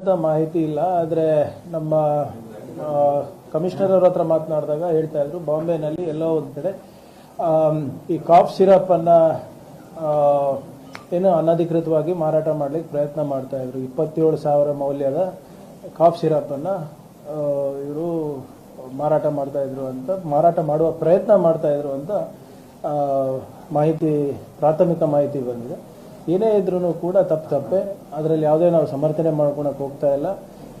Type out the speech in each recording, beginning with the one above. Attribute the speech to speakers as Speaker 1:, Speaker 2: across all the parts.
Speaker 1: ಅಂತ ಮಾಹಿತಿ ಇಲ್ಲ, ಆದರೆ ನಮ್ಮ ಕಮಿಷನರ್ ಅವ್ರ ಹತ್ರ ಮಾತನಾಡಿದಾಗ ಹೇಳ್ತಾ ಇದ್ರು, ಬಾಂಬೆನಲ್ಲಿ ಎಲ್ಲೋ ಒಂದು ಕಡೆ ಈ ಕಾಫ್ ಸಿರಪ್ ಅನ್ನ ಏನು ಅನಧಿಕೃತವಾಗಿ ಮಾರಾಟ ಮಾಡ್ಲಿಕ್ಕೆ ಪ್ರಯತ್ನ ಮಾಡ್ತಾ ಇದ್ರು. ಇಪ್ಪತ್ತೇಳು ಸಾವಿರ ಮೌಲ್ಯದ ಕಾಫ್ ಸಿರಪ್ ಅನ್ನ ಇವರು ಮಾರಾಟ ಮಾಡ್ತಾ ಇದ್ರು ಅಂತ, ಮಾರಾಟ ಮಾಡುವ ಪ್ರಯತ್ನ ಮಾಡ್ತಾ ಇದ್ರು ಅಂತ ಮಾಹಿತಿ, ಪ್ರಾಥಮಿಕ ಮಾಹಿತಿ ಬಂದಿದೆ. ಏನೇ ಇದ್ರೂ ಕೂಡ ತಪ್ಪು ತಪ್ಪೆ. ಅದರಲ್ಲಿ ಯಾವುದೇ ನಾವು ಸಮರ್ಥನೆ ಮಾಡ್ಕೊಳಕ್ಕೆ ಹೋಗ್ತಾ ಇಲ್ಲ.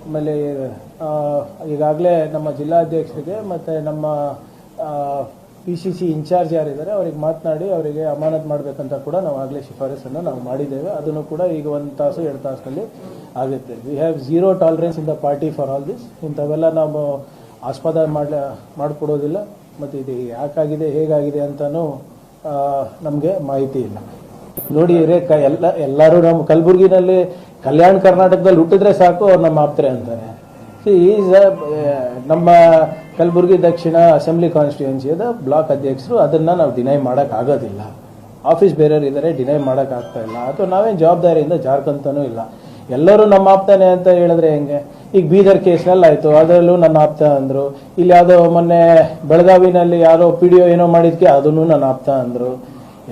Speaker 1: ಆಮೇಲೆ ಈಗಾಗಲೇ ನಮ್ಮ ಜಿಲ್ಲಾಧ್ಯಕ್ಷರಿಗೆ ಮತ್ತು ನಮ್ಮ ಪಿ ಸಿ ಸಿ ಇನ್ಚಾರ್ಜ್ ಯಾರಿದ್ದಾರೆ, ಅವರಿಗೆ ಮಾತನಾಡಿ ಅವರಿಗೆ ಅಮಾನತ್ ಮಾಡಬೇಕಂತ ಕೂಡ ನಾವು ಆಗಲೇ ಶಿಫಾರಸನ್ನು ನಾವು ಮಾಡಿದ್ದೇವೆ. ಅದನ್ನು ಕೂಡ ಈಗ ಒಂದು ತಾಸು, ಎರಡು ತಾಸಿನಲ್ಲಿ ಆಗುತ್ತೆ. We have zero tolerance in the party for all this ಇಂಥವೆಲ್ಲ ನಾವು ಆಸ್ಪದ ಮಾಡ ಮಾಡಿಕೊಡೋದಿಲ್ಲ. ಮತ್ತು ಇದು ಯಾಕಾಗಿದೆ, ಹೇಗಾಗಿದೆ ಅಂತಲೂ ನಮಗೆ ಮಾಹಿತಿ ಇಲ್ಲ. ನೋಡಿ ರೇಖಾ ಎಲ್ಲ, ಎಲ್ಲರೂ ನಮ್ಮ ಕಲಬುರಗಿನಲ್ಲಿ ಕಲ್ಯಾಣ ಕರ್ನಾಟಕದಲ್ಲಿ ಹುಟ್ಟಿದ್ರೆ ಸಾಕು, ಅವ್ರು ನಮ್ಮ ಆಪ್ತರೆ ಅಂತಾರೆ. ಈಸ್ ನಮ್ಮ ಕಲಬುರಗಿ ದಕ್ಷಿಣ ಅಸೆಂಬ್ಲಿ ಕಾನ್ಸ್ಟಿಟ್ಯೂನ್ಸಿಯದ ಬ್ಲಾಕ್ ಅಧ್ಯಕ್ಷರು, ಅದನ್ನ ನಾವು ಡಿನೈ ಮಾಡಕ್ ಆಗೋದಿಲ್ಲ. ಆಫೀಸ್ ಬೇರೆಯವ್ರು ಇದ್ದಾರೆ ಡಿನೈ ಮಾಡಕ್ ಆಗ್ತಾ ಇಲ್ಲ. ಅಥವಾ ನಾವೇನು ಜವಾಬ್ದಾರಿಯಿಂದ ಜಾರ್ಕಂತನೂ ಇಲ್ಲ. ಎಲ್ಲರೂ ನಮ್ಮ ಆಪ್ತಾನೆ ಅಂತ ಹೇಳಿದ್ರೆ ಹೆಂಗೆ? ಈಗ ಬೀದರ್ ಕೇಸ್ನಲ್ಲಿ ಆಯ್ತು, ಅದರಲ್ಲೂ ನನ್ನ ಆಪ್ತ ಅಂದ್ರು. ಇಲ್ಲಿ ಯಾವುದೋ ಮೊನ್ನೆ ಬೆಳಗಾವಿನಲ್ಲಿ ಯಾರೋ ಪಿ ಡಿ ಏನೋ ಮಾಡಿದ್ಕೆ, ಅದನ್ನು ನನ್ನ ಆಪ್ತ ಅಂದ್ರು.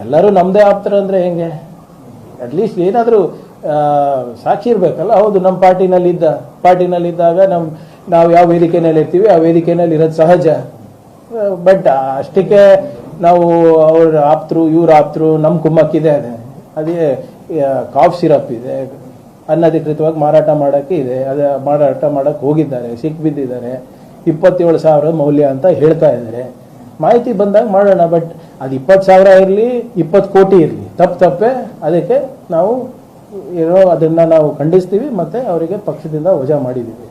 Speaker 1: ಎಲ್ಲರೂ ನಮ್ಮದೇ ಆಪ್ತರ ಅಂದ್ರೆ ಹೆಂಗೆ? ಅಟ್ಲೀಸ್ಟ್ ಏನಾದರೂ ಸಾಕ್ಷಿ ಇರಬೇಕಲ್ಲ? ಹೌದು ನಮ್ಮ ಪಾರ್ಟಿನಲ್ಲಿದ್ದ ಇದ್ದ ನಮ್ಮ ನಾವು ಯಾವ ವೇದಿಕೆನಲ್ಲಿ ಇರ್ತೀವಿ, ಆ ವೇದಿಕೆನಲ್ಲಿ ಇರೋದು ಸಹಜ. ಬಟ್ ಅಷ್ಟಕ್ಕೆ ನಾವು ಅವ್ರ ಆಪ್ತರು, ಇವ್ರ ಆಪ್ತರು ನಮ್ಮ ಕುಮ್ಮಕ್ಕಿದೆ ಅದೇ. ಅದೇ ಕಾಫ್ ಸಿರಪ್ ಇದೆ. ಅನಧಿಕೃತವಾಗಿ ಮಾರಾಟ ಮಾಡೋಕ್ಕೆ ಇದೆ. ಅದು, ಮಾರಾಟ ಮಾಡಕ್ಕೆ ಹೋಗಿದ್ದಾರೆ ಸಿಕ್ಕಿ ಬಿದ್ದಿದ್ದಾರೆ ಇಪ್ಪತ್ತೇಳು ಸಾವಿರ ಮೌಲ್ಯ ಅಂತ ಹೇಳ್ತಾ ಇದ್ದಾರೆ. ಮಾಹಿತಿ ಬಂದಾಗ ಮಾಡೋಣ ಬಟ್ ಅದು ಇಪ್ಪತ್ತು ಸಾವಿರ ಇರಲಿ, ಇಪ್ಪತ್ತು ಕೋಟಿ ಇರಲಿ. ತಪ್ಪು ತಪ್ಪೆ, ಅದಕ್ಕೆ ನಾವು ಏನೋ ಅದನ್ನು ನಾವು ಖಂಡಿಸ್ತೀವಿ, ಮತ್ತು ಅವರಿಗೆ ಪಕ್ಷದಿಂದ ವಜಾ ಮಾಡಿದ್ದೀವಿ.